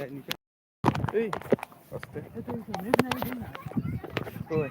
এই আস্তে ওই ওই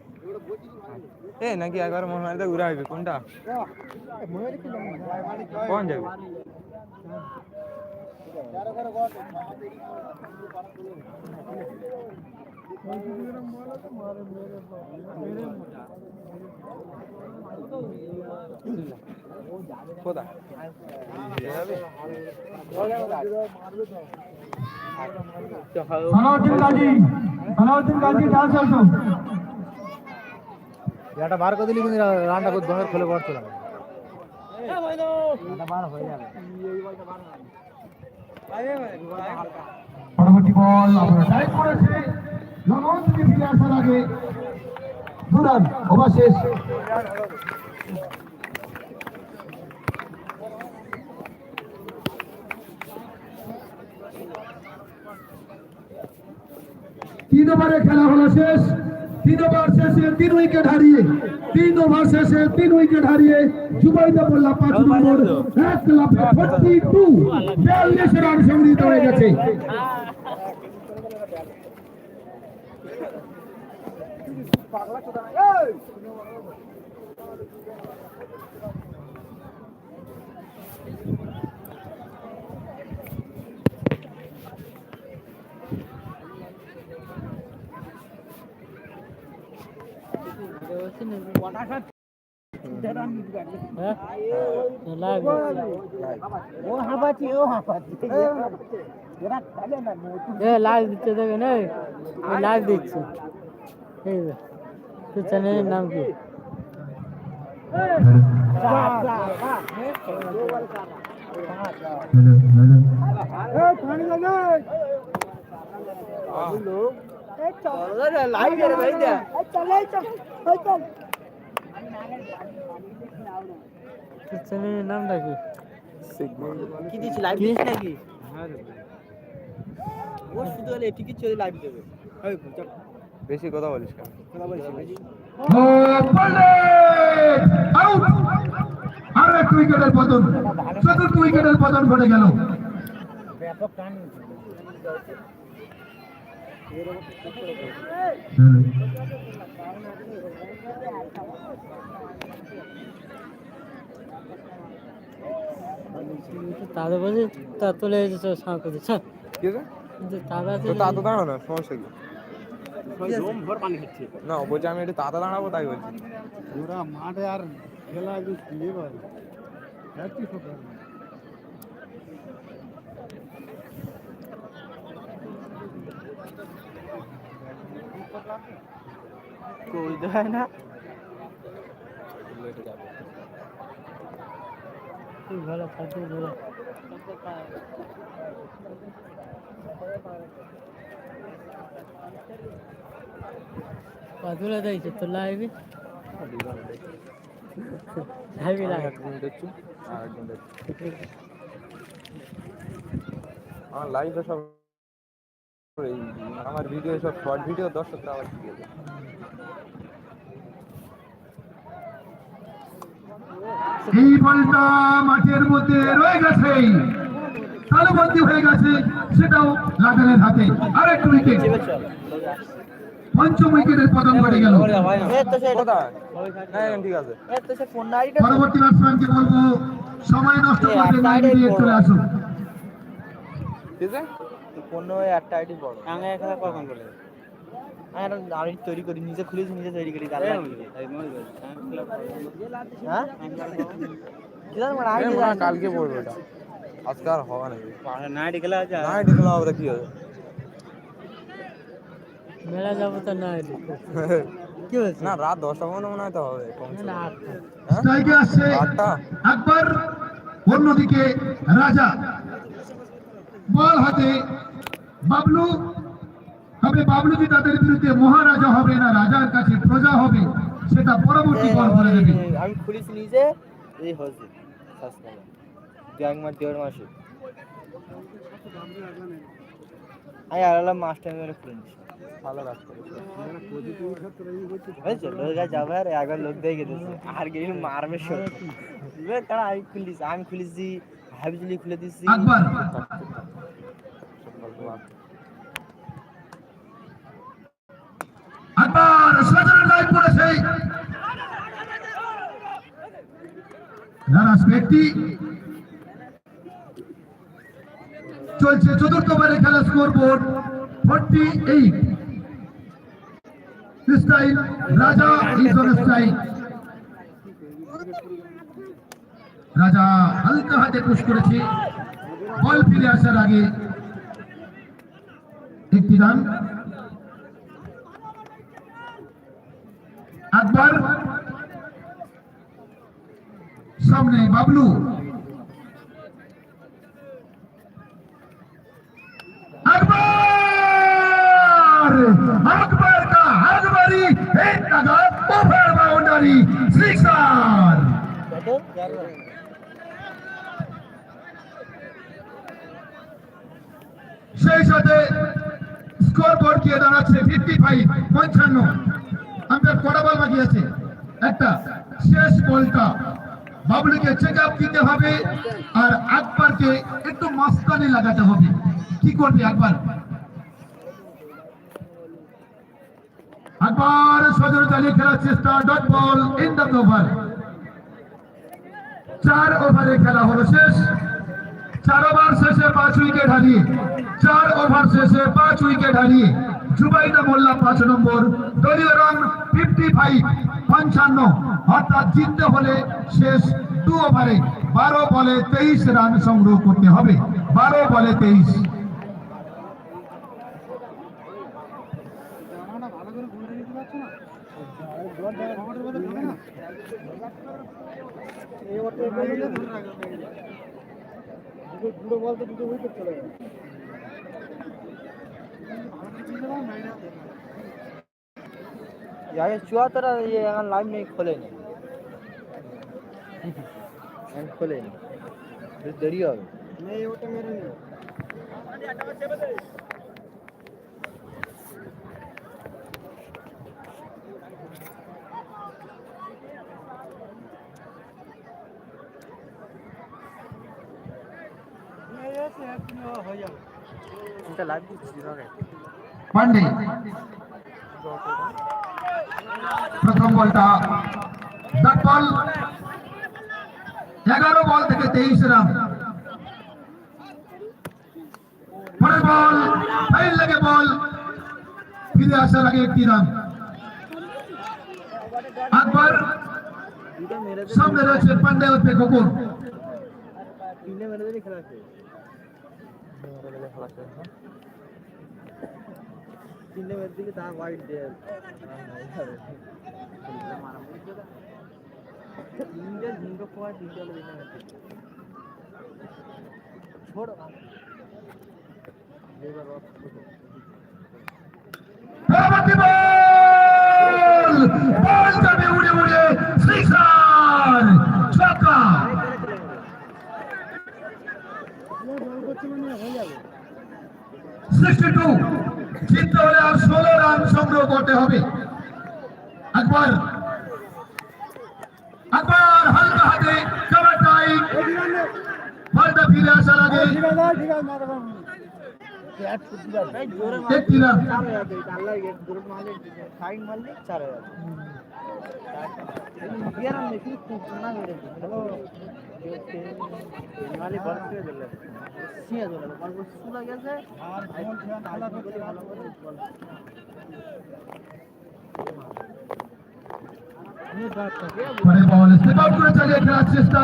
এ, নাকি একবার মনে হয় ঘুরে আসবে? কোনটা? কোন যাবে যাবে? সালাউদ্দিন গাজী সালাউদ্দিন গাজী ডান্স আসো এটা বার করে দিলি কিন্তু রানটা খুব দমের খুলে বার যাবে। পরবর্তী বল, আমরা থেকে ফিরে আসার আগে শেষ তিন ওভারে খেলা হলো শেষ। তিন ওভার শেষে তিন উইকেট হারিয়ে তিন ওভার শেষে তিন উইকেট হারিয়ে জুবাইদা বললা পাঁচ নম্বর এক লাফে ফোর্টি টু বিয়াল্লিশ রান সংগৃহীত হয়ে গেছে। লাইভ দিচ্ছে দেখেন এই লাইভ দিচ্ছে। এই তোর চ্যানেলের নাম কি? তোর চ্যানেলের নামটা কি লাইভ নাকি ও শুধু হলে টিকিট চলে লাইভ দেবে বেশি কথা বলিস কেন আউট আরও এক উইকেটের পতন চতুর্থ উইকেটের পতন ঘটে গেল তাদের বলছে তা তুলে এসেছে সাঁকো দিচ্ছে কি আছে তারা তো তাতা দাঁড়াও না সমস্যা কি? না বলছি আমি একটু তাতা দাঁড়াবো তাই বলছি। পুরা মাঠে আর খেলা একটু কি বল কই দেয় না? লেটে যাবে। খুব ভালো খাদ্য ভালো। কতগুলো দিয়েছে তো লাইভে লাইভে আমার লাইভে সব আমার ভিডিও সব শর্ট ভিডিও দর্শকরা আবার কি বলবে? এই বলটা মাঠের মধ্যে রয়ে গেছে। তালুবন্দি হয়ে গেছে সেটাও লাগানের হাতে। আরেক উইকেট। পঞ্চম উইকেটের পতন ঘটে গেল। কোথায় হ্যাঁ ঠিক আছে পরবর্তী ব্যাটসম্যানকে বলব সময় নষ্ট করতে লাইন দিয়ে চলে আসুন। ঠিক আছে? পনেরো একটা আইডি বড়। টাঙ্গায় খেলা কখন বলে আর আমি তৈরি করি নিজে খুলেছি নিজে তৈরি করি গাল হ্যাঁ? জানি। কালকে পড়বে এটা। আজকে আর হবে নাকি নাইট খেলা আছে না এটি খেলা হবে কি হবে? মেলা যাব তো না কি হয়েছে? না রাত দশটা পর্যন্ত মনে হয় তো হবে না আটটা। হ্যাঁ? স্ট্রাইকে আসছে আকবর অন্যদিকে রাজা। বল হাতে বাবলু। তবে বাবলু কি তাদের বিরুদ্ধে মহারাজা হবে না রাজার কাছে প্রজা হবে সেটা পরবর্তী বল করে দেবে। আমি খুলেছি নিজে এই হয়েছে সাবস্ক্রাইবার দু এক মাস মাসে। আমি আর মাস্টার মেরে খুলে নিচ্ছি ভালো কাজ করেছে। লোক যাবে আর একবার লোক দিয়ে গেছে। আর গেলে মারবে সব তারা আমি খুলিছি আমি খুলেছি হাবিজলি খুলে দিচ্ছি আকবর আকবর সজনের লাইন পড়েছে নারাজ ব্যক্তি চলছে চতুর্থ বারে খেলা score board forty eight Raja is on strike Raja হালকা হাতে পুশ করেছে। বল ফিরে আসার আগে একটি রান। আকবর সামনে, বাবলু। সেই সাথে স্কোর বোর্ড গিয়ে দাঁড়াচ্ছে ফিফটি ফাইভ পঞ্চান্ন। আমাদের কটা বল বাকি আছে? একটা, শেষ বলটা বাবলুকে চেক আপ দিতে হবে আর আকবরকে একটু মাস্তানি লাগাতে হবে। কি করবে আকবর আকবর সজর চালিয়ে খেলার চেষ্টা dot ball end of over চার ওভারে খেলা হলো শেষ। চার ওভার শেষে পাঁচ উইকেট হারিয়ে, চার ওভার শেষে পাঁচ উইকেট হারিয়ে, জুবাইদা মোল্লা পাঁচ নম্বর। দলীয় রান ফিফটি ফাইভ পঞ্চান্ন, অর্থাৎ জিততে হলে শেষ দু ওভারে বারো বলে তেইশ রান সংগ্রহ করতে হবে। বারো বলে তেইশ। দুটো বল তো দুটো উইকেট চলে গেল আগে চুয়াত্তর আর ইয়ে এখন লাইভ নেই খোলেনি এখন খোলেনি একটু দেরি হবে নেই ওটা মেরে নিও এটা লাইভ দিচ্ছি ধরে পান্ডে প্রথম বলটা। বল এগারো বল থেকে তেইশ রান। পরের বল ফাইল লাগে বল। ফিরে আসার আগে একটি রান। আকবর, সামনে রয়েছে পান্ডে হচ্ছে দিলে খেলা তিনটে মেরে দিলে তা হোয়াইট দিয়ে তিনটে ঝিঙ্গো পোয়া তিনটে হলো মেরে ছোড়ো। এবার রস বল! বল যাবে উড়ে উড়ে সিক্সার ছক্কা সিক্সটি টু জিততে হলে আর ষোলো রান সংগ্রহ করতে হবে। আকবর আকবর হালকা হাতে কভার টাইট বলটা ফিরে আসার আগে একটি রান। চার যাবে আল্লাহ জোরে মারলে সাইড মারলে চার যাবে গিয়ার আমি কি না মেরে হ্যালো মালি বল করে দিলে সিয়া দিলে বল সুলা গেছে আর বল খেলা খেলা করতে ভালো করে বল পরের বল স্টেপ আউট করে চালিয়ে খেলার চেষ্টা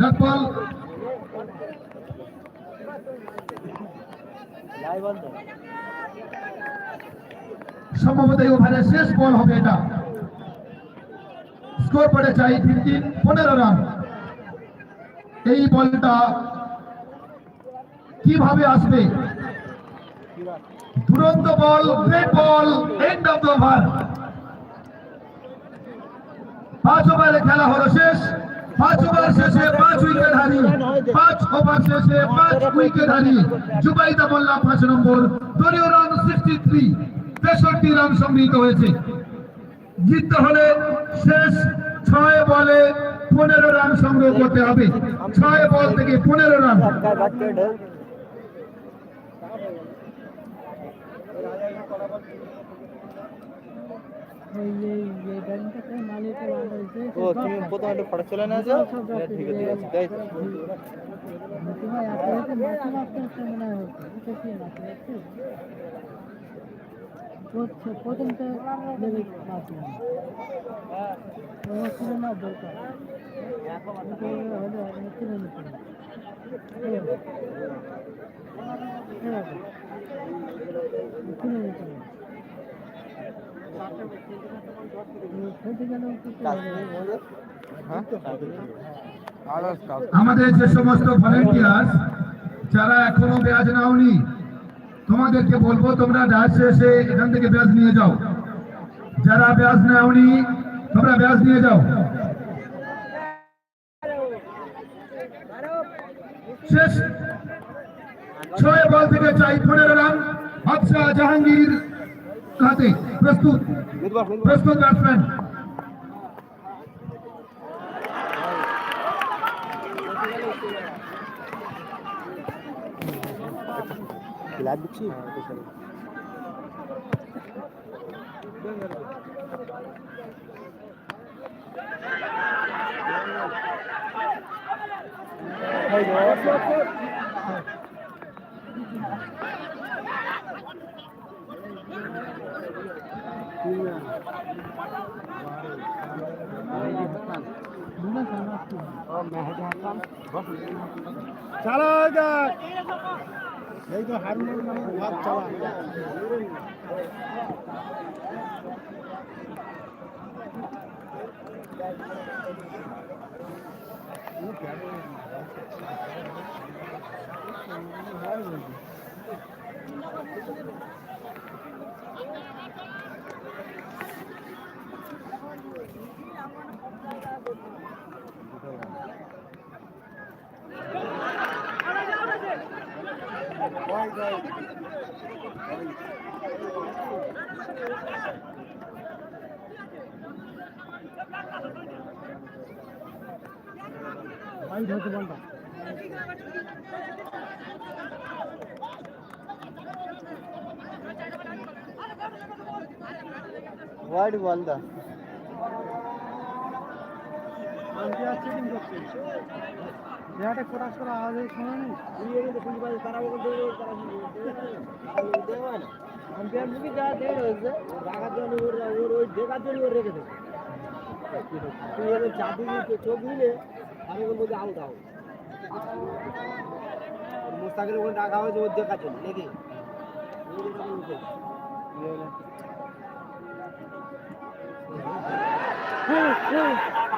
ডট বল। লাই বল তো সম্ভবত এই ওভারের শেষ বল হবে এটা। স্কোর পড়ে চাই ফিফটিন, পনেরো রান। এই বলটা কীভাবে আসবে? দুরন্ত ball great ball end of the over পাঁচ ওভারে খেলা হলো শেষ। পাঁচ ওভার শেষে পাঁচ উইকেট হারিয়ে, পাঁচ ওভার শেষে পাঁচ উইকেট হারিয়ে জুবাইদা মোল্লা পাঁচ নম্বর। দলীয় রান সিক্সটি থ্রি তেষট্টি রান সংগৃহীত হয়েছে। জিততে হলে শেষ ছয় বলে পনেরো রান সংগ্রহ করতে হবে। ছয় বল থেকে পনেরো রান। ও তুমি প্রথমে একটু ফটো চলে না যাও। ঠিক আছে ঠিক আছে তাই তো। হচ্ছে মাছ মারতে হচ্ছে এটা কি মাছ মারছে হচ্ছে প্রথমটা দেবে মাছ মাছ ছিল না দরকার এটা হলে আমি কিনে নিতে হবে। ঠিক আছে? ঠিক আছে? কিনে নিতে হবে। খেতে গেলেও কিছু হবে না। আদার্স কাজ আমাদের যে সমস্ত ভলেন্টিয়ার যারা এখনও ব্যাজ নাওনি তোমাদেরকে বলব তোমরা ব্যাজ শেষে এখান থেকে ব্যাজ নিয়ে যাও। যারা ব্যাজ নাওনি তোমরা ব্যাজ নিয়ে যাও। শেষ। ছয় বল থেকে চাই পনেরো রান বাদশাহ জাহাঙ্গীর হাতে প্রস্তুত। প্রস্তুত ব্যাটসম্যান। লাইভ দিচ্ছি? চালা যাক এই তো হারমোন ভাব চালা বাইর হতে বলটা ওয়াইড বল আম্পায়ার চেকিং করা আওয়াজের সময় নেই আম্পায়ার মুখে যা দেয় রয়েছে রাখার জন্য ওর ওর ওই দেখার জন্য ওর রেখে দেবে তুই এবার চোখ নিলে আমি বলব যে আউট আউট মুস্তাকের ওখানে ডাকা হয়েছে ওর দেখার জন্য নাকি কোনো